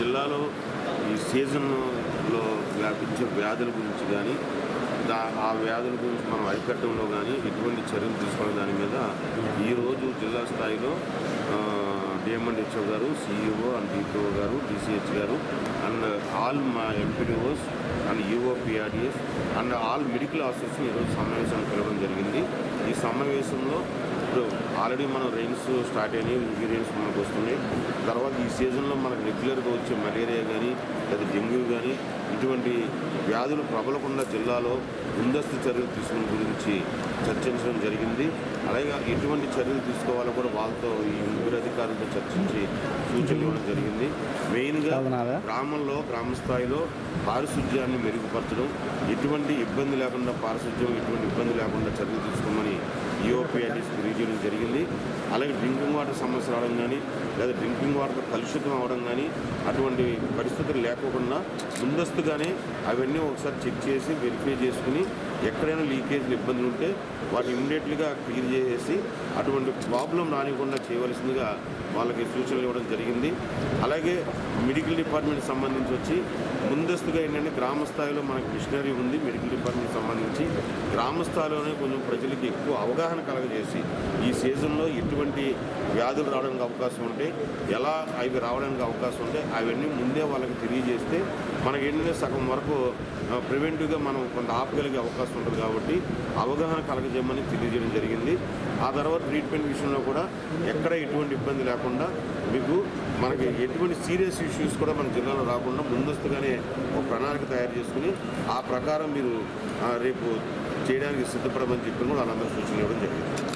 జిల్లాలో ఈ సీజన్లో వ్యాపించే వ్యాధుల గురించి కానీ దా ఆ వ్యాధుల గురించి మనం అరికట్టడంలో కానీ ఎటువంటి చర్యలు తీసుకోవడం దాని మీద ఈరోజు జిల్లా స్థాయిలో డిఎంఎండ్హెచ్ఓ గారు సిఇఓ అండ్ డిపిఓ గారు డిసిహెచ్ గారు అండ్ ఆల్ మా MPDOs and యూఓపిఆర్డిఎస్ and all medical ఆఫీసర్స్ని ఈరోజు సమావేశానికి పిలవడం జరిగింది. ఈ సమావేశంలో ఇప్పుడు ఆల్రెడీ మనం రెయిన్స్ స్టార్ట్ అయినాయి ఈ రెయిన్స్ మనకు వస్తున్నాయి. తర్వాత ఈ సీజన్లో మనకు రెగ్యులర్గా వచ్చే మలేరియా కానీ లేదా డెంగ్యూ కానీ ఇటువంటి వ్యాధులు ప్రబలకుండా జిల్లాలో ముందస్తు చర్యలు తీసుకునే గురించి చర్చించడం జరిగింది. అలాగే ఎటువంటి చర్యలు తీసుకోవాలో కూడా వాళ్ళతో ఈ ముగ్గురు అధికారులతో చర్చించి సూచనలు ఇవ్వడం జరిగింది. మెయిన్గా గ్రామంలో గ్రామ స్థాయిలో పారిశుధ్యాన్ని మెరుగుపరచడం ఎటువంటి ఇబ్బంది లేకుండా పారిశుధ్యం ఎటువంటి ఇబ్బంది లేకుండా చర్యలు తీసుకోమని ఈఓపిఐటీస్ తెలియజేయడం జరిగింది. అలాగే డ్రింకింగ్ వాటర్ సమస్య రావడం కానీ లేదా డ్రింకింగ్ వాటర్ కలుషితం అవడం కానీ అటువంటి పరిస్థితులు లేకోకుండా ముందస్తుగానే అవన్నీ ఒకసారి చెక్ చేసి వెరిఫై చేసుకుని ఎక్కడైనా లీకేజ్లు ఇబ్బందులు ఉంటే వాటిని ఇమ్మీడియట్లీగా క్లియర్ చేసేసి అటువంటి ప్రాబ్లం రానివ్వకుండా చేయవలసిందిగా వాళ్ళకి సూచనలు ఇవ్వడం జరిగింది. అలాగే మెడికల్ డిపార్ట్మెంట్ సంబంధించి వచ్చి ముందస్తుగా ఏంటంటే గ్రామ స్థాయిలో మనకి మిషనరీ ఉంది మెడికల్ డిపార్ట్మెంట్ సంబంధించి. గ్రామ స్థాయిలోనే కొంచెం ప్రజలకి ఎక్కువ అవగాహన కలగజేసి ఈ సీజన్లో ఎటువంటి వ్యాధులు రావడానికి అవకాశం ఉంటే ఎలా అవి రావడానికి అవకాశం ఉంటే అవన్నీ ముందే వాళ్ళకి తెలియజేస్తే మనకి ఏంటంటే సగం వరకు ప్రివెంటివ్గా మనం కొంత ఆపగలిగే అవకాశం ఉంటుంది కాబట్టి అవగాహన కలగజేయమని తెలియజేయడం జరిగింది. ఆ తర్వాత ట్రీట్మెంట్ విషయంలో కూడా ఎక్కడ ఎటువంటి ఇబ్బంది లేకుండా మీకు మనకి ఎటువంటి సీరియస్ ఇష్యూస్ కూడా మన జిల్లాలో రాకుండా ముందస్తుగానే ఒక ప్రణాళిక తయారు చేసుకుని ఆ ప్రకారం మీరు రేపు చేయడానికి సిద్ధపడమని చెప్పి కూడా వాళ్ళందరూ సూచనలు ఇవ్వడం జరిగింది.